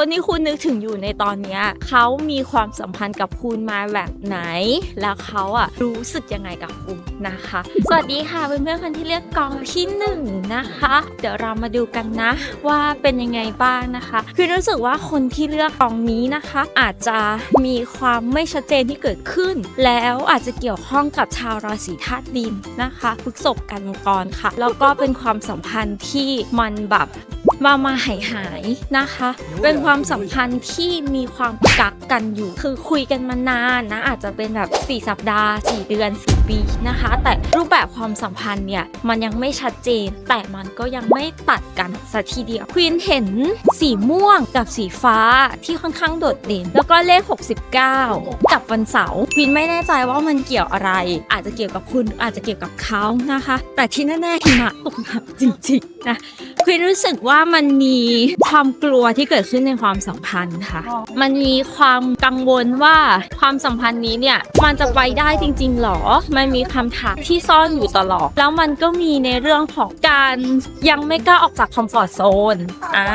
คนที่คุณนึกถึงอยู่ในตอนนี้เขามีความสัมพันธ์กับคุณมาแบบไหน แล้วเขาอะรู้สึกยังไงกับคุณนะคะ สวัสดีค่ะเพื่อนๆคนที่เลือกกองที่หนึ่งนะคะ เดี๋ยวเรามาดูกันนะ ว่าเป็นยังไงบ้างนะคะ คือรู้สึกว่าคนที่เลือกกองนี้นะคะ อาจจะมีความไม่ชัดเจนที่เกิดขึ้น แล้วอาจจะเกี่ยวข้องกับชาวราศีธาตุดินนะคะพฤกษบกันมังกรค่ะแล้วก็เป็นความสัมพันธ์ที่มันแบบ มามาหายหายๆนะคะ เป็นความสัมพันธ์ที่มีความกักกันอยู่ คือคุยกันมานานนะ อาจจะเป็นแบบ 4 สัปดาห์ 4 เดือน 4 ปีนะคะ แต่รูปแบบความสัมพันธ์เนี่ย มันยังไม่ชัดเจน แต่มันก็ยังไม่ตัดกันสัทีเดียวควีนเห็นสีม่วงกับสีฟ้าที่ค่อนข้างโดดเด่น แล้วก็เลข 69 กับวันเสาร์ควีนไม่แน่ใจว่ามันเกี่ยวอะไร อาจจะเกี่ยวกับคุณอาจจะเกี่ยวกับเขานะคะ แต่ที่แน่ๆหิมะตกหนักจริงๆนะควีนรู้สึกว่ามันมีความกลัวที่เกิดขึ้นในความสัมพันธ์ค่ะ มันมีความกังวลว่าความสัมพันธ์นี้เนี่ยมันจะไปได้จริง ๆหรอ มันมีคำถามที่ซ่อนอยู่ตลอด แล้วมันก็มีในเรื่องของการยังไม่กล้าออกจากคอมฟอร์ทโซนอ่า